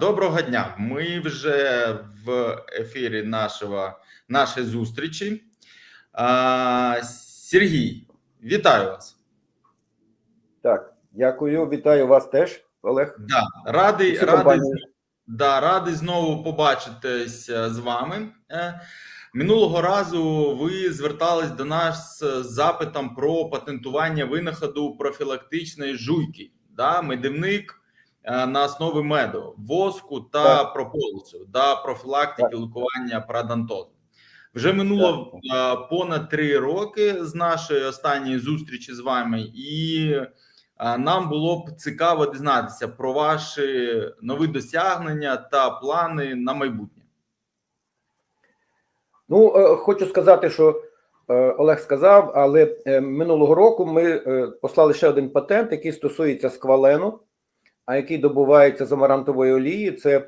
доброго дня. Ми вже в ефірі нашого, нашої зустрічі. А, Сергій, вітаю вас. Так, дякую, вітаю вас теж, Олег. Да, радий, радий, да, радий знову побачитися з вами. Е, Минулого разу ви звертались до нас з запитом про патентування винаходу профілактичної жуйки, да, медівник е, на основі меду, воску та прополісу, да, профілактики лікування парадонтозу. Вже минуло е, понад три роки з нашої останньої зустрічі з вами, і е, нам було б цікаво дізнатися про ваші нові досягнення та плани на майбутнє. Ну, е, хочу сказати, що е, Олег сказав, але е, минулого року ми е, послали ще один патент, який стосується сквалену, а який добувається з амарантової олії. Це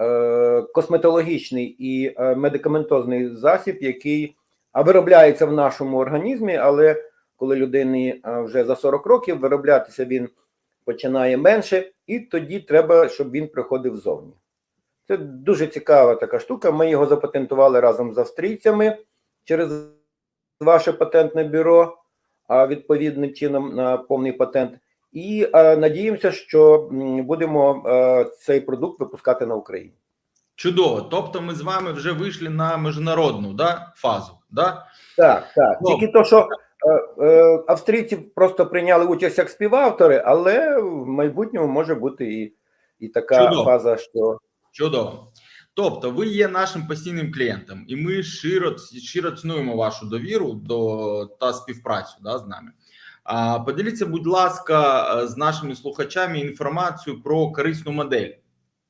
е, косметологічний і е, медикаментозний засіб, який виробляється в нашому організмі, але коли людині е, вже за 40 років вироблятися він починає менше, і тоді треба, щоб він приходив ззовні. Це дуже цікава така штука. Ми його запатентували разом з австрійцями через ваше патентне бюро, а відповідним чином на повний патент. І е, надіємося, що будемо е, цей продукт випускати на Україні. Чудово. Тобто, ми з вами вже вийшли на міжнародну да, фазу. Да? Так, так. Ну. Тільки то, що е, е, австрійці просто прийняли участь як співавтори, але в майбутньому може бути і, і така Чудово. фаза, що Чудово. Тобто, ви є нашим постійним клієнтом, і ми щиро, щиро цінуємо вашу довіру до та співпрацю да, з нами. Поділіться, будь ласка, е, з нашими слухачами інформацію про корисну модель.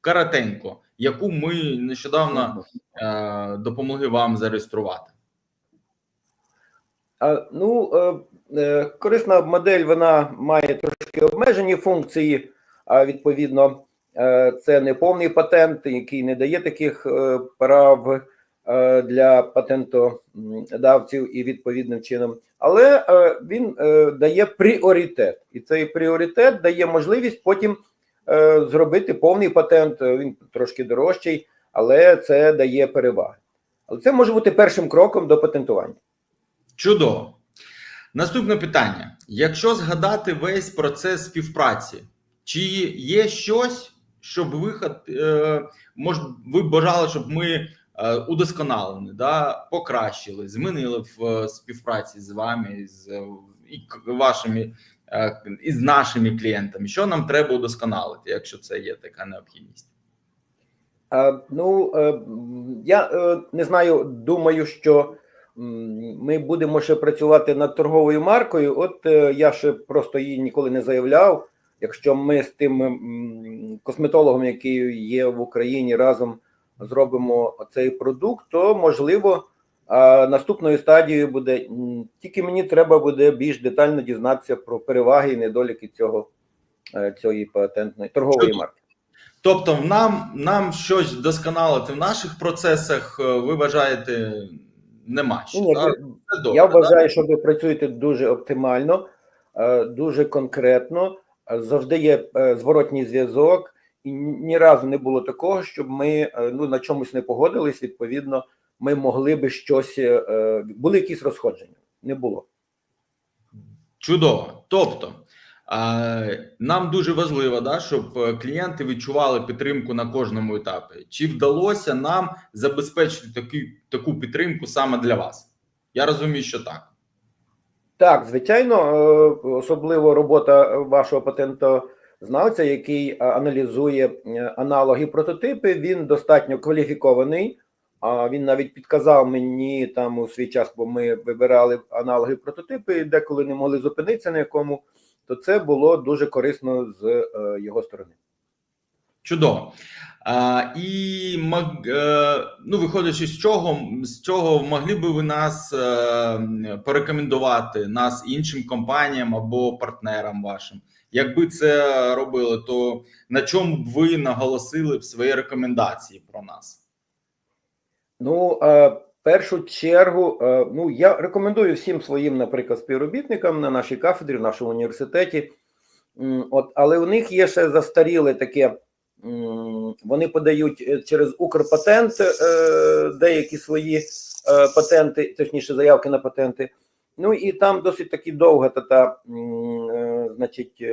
Коротенько, яку ми нещодавно е, допомогли вам зареєструвати. Ну, е, корисна модель вона має трошки обмежені функції, а відповідно, це не повний патент, який не дає таких прав для патентодавців і відповідним чином. Але е, він е, дає пріоритет, і цей пріоритет дає можливість потім е, зробити повний патент. Е, Він трошки дорожчий, але це дає переваги. Але це може бути першим кроком до патентування. Чудово. Наступне питання: якщо згадати весь процес співпраці, чи є щось, щоб виход, е, може, ви бажали, щоб ми е, удосконалили, да, покращили, змінили в е, співпраці з вами, з е, і вашими і з нашими клієнтами? Що нам треба удосконалити, якщо це є така необхідність? Ну, я не знаю, думаю, що ми будемо ще працювати над торговою маркою. От я ще просто її ніколи не заявляв. Якщо ми з тим косметологом, який є в Україні, разом зробимо цей продукт, то можливо наступною стадією буде тільки мені треба буде більш детально дізнатися про переваги і недоліки цього е, цієї патентної торгової марки. Тобто, нам, нам щось вдосконалити в наших процесах, е, ви вважаєте, нема що. Ні, добре, Я вважаю, що ви працюєте дуже оптимально, е, дуже конкретно. Завжди є зворотній зв'язок, і ні разу не було такого, щоб ми е, ну на чомусь не погодились. Відповідно, ми могли би щось е, е, були якісь розходження. Не було. Чудово. Тобто нам дуже важливо, да, щоб клієнти відчували підтримку на кожному етапі. Чи вдалося нам забезпечити таку, таку підтримку саме для вас? Я розумію, що так. Так, звичайно, особливо робота вашого патентознавця, який е, аналізує е, аналоги прототипи, він достатньо кваліфікований. А він навіть підказав мені там у свій час, бо ми вибирали аналоги прототипи, деколи не могли зупинитися на якому, то це було дуже корисно з е, його сторони. Чудово. А, і е, ну, виходячи з чого, з цього, могли би ви нас е, порекомендувати нас іншим компаніям або партнерам вашим? Якби це робили, то на чому б ви наголосили в своїй рекомендації про нас? Ну, е, в першу чергу, ну я рекомендую всім своїм, наприклад, співробітникам на нашій кафедрі, в нашому університеті. От, але у них є ще застаріле таке вони подають е, через Укрпатент е, деякі свої е, патенти, точніше, заявки на патенти. Ну і там досить таки довга та, та значить,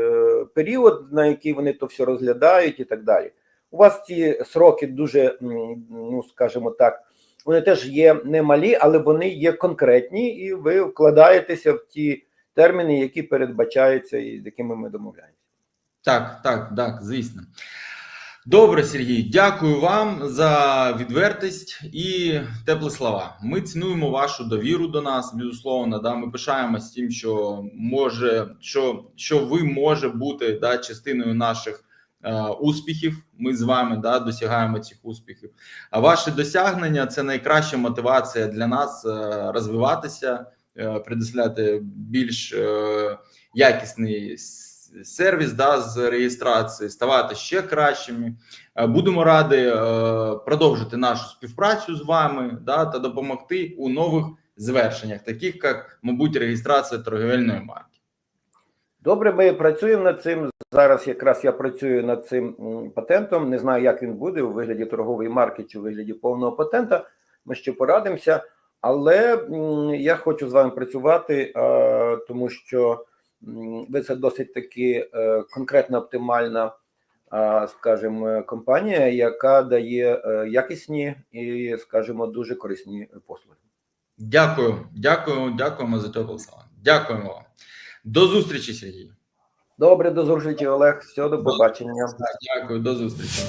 період, на який вони то все розглядають і так далі. У вас ці сроки дуже, ну скажімо так, вони теж є немалі, але вони є конкретні, і ви вкладаєтеся в ті терміни, які передбачаються і з якими ми домовляємося. Так, так, так, звісно. Добре, Сергій, дякую вам за відвертість і теплі слова. Ми цінуємо вашу довіру до нас, безусловно. Да, ми пишаємось тим, що може, що, що ви може бути да, частиною наших е, успіхів. Ми з вами да, досягаємо цих успіхів. А ваші досягнення це найкраща мотивація для нас е, розвиватися, е, предоставляти більш е, якісний сервіс да, з реєстрації, ставати ще кращими. Е, Будемо раді е, продовжити нашу співпрацю з вами да, та допомогти у нових звершеннях, таких як, мабуть, реєстрація торговельної марки. Добре, ми працюємо над цим. Зараз якраз я працюю над цим патентом. Не знаю, як він буде у вигляді торгової марки чи у вигляді повного патента. Ми ще порадимося. Але я хочу з вами працювати, е, тому що ви це досить таки е, конкретна оптимальна, скажімо, компанія, яка дає е, якісні і, скажімо, дуже корисні послуги. Дякую, дякую, дякуємо за теплі слова. Дякуємо вам. До зустрічі, Сергій. Добре, до зустрічі, Олег. Все, до побачення. Дякую, до зустрічі.